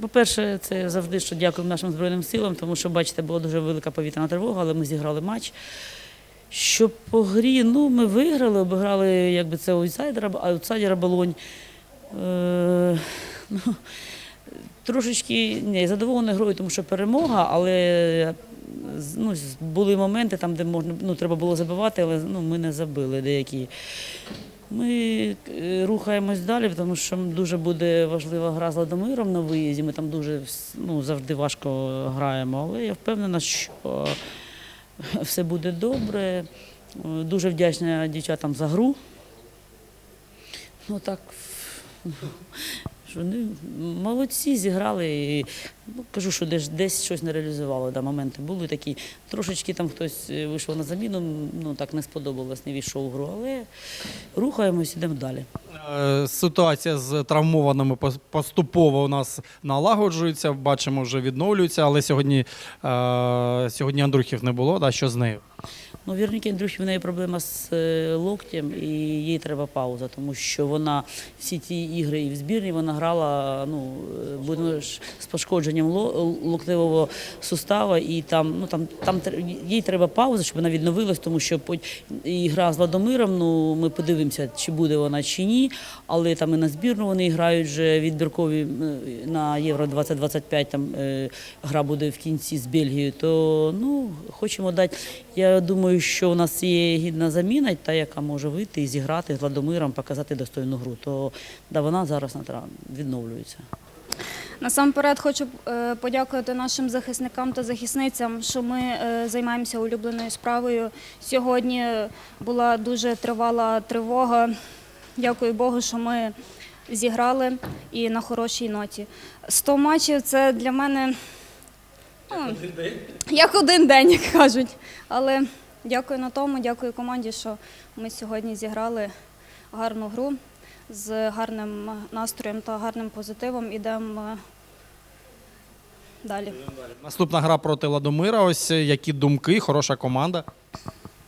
по-перше, це завжди що дякуємо нашим Збройним силам, тому що, бачите, була дуже велика повітряна тривога, але ми зіграли матч. Що по грі, ну, ми виграли, обіграли якби це аутсайдера, аутсайдера Болонь. Е, ну, трошечки не, задоволена грою, тому що перемога, але ну, були моменти там, де можна, ну, треба було забивати, але ну, ми не забили деякі. Ми е, рухаємось далі, тому що дуже буде важлива гра з Ладомиром на виїзді. Ми там дуже ну, завжди важко граємо, але я впевнена, що все буде добре. Дуже вдячна дівчатам за гру. Ну так, що вони молодці зіграли. І, ну, кажу, що десь, десь щось не реалізували. Да, моменти були такі. Трошечки там хтось е, вийшов на заміну, ну так не сподобалось, не війшов в гру, але рухаємось, йдемо далі. Е, Ситуація з травмованими поступово у нас налагоджується, бачимо, вже відновлюється, але сьогодні, е, сьогодні Андрухів не було. Да, що з нею? Ну, Вірніки Андрюхі, в неї проблема з е, локтем, і їй треба пауза, тому що вона всі ті ігри і в збірні вона грала ну, е, з пошкодженням ло- локтевого сустава, і там, ну, там, там їй треба пауза, щоб вона відновилась, тому що і гра з Ладомиром, ну, ми подивимося, чи буде вона, чи ні, але там і на збірну вони грають вже відбіркові е, на Євро 2025, там гра буде в кінці з Бельгією, то ну, хочемо дати. Я думаю, що у нас є гідна заміна, та яка може вийти і зіграти з Ладомиром, показати достойну гру. То да, вона зараз відновлюється. Насамперед хочу е, подякувати нашим захисникам та захисницям, що ми е, займаємося улюбленою справою. Сьогодні була дуже тривала тривога. Дякую Богу, що ми зіграли і на хорошій ноті. 100 матчів це для мене як один день, як кажуть. Але дякую на тому, дякую команді, що ми сьогодні зіграли гарну гру з гарним настроєм та гарним позитивом. Ідемо е, далі. Наступна гра проти Ладомира. Ось е, які думки, хороша команда.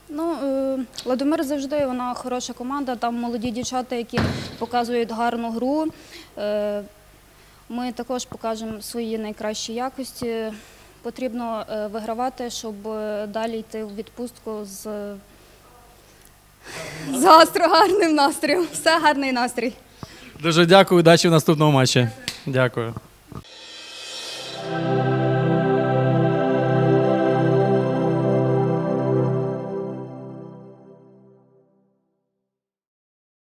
Ну, е, Ладомир завжди вона хороша команда. Там молоді дівчата, які показують гарну гру. Ми також покажемо свої найкращі якості. Потрібно е, вигравати, щоб е, далі йти в відпустку з, з гастро гарним настроєм. Все гарний настрій. Дуже дякую, удачі в наступному матчі. Дякую.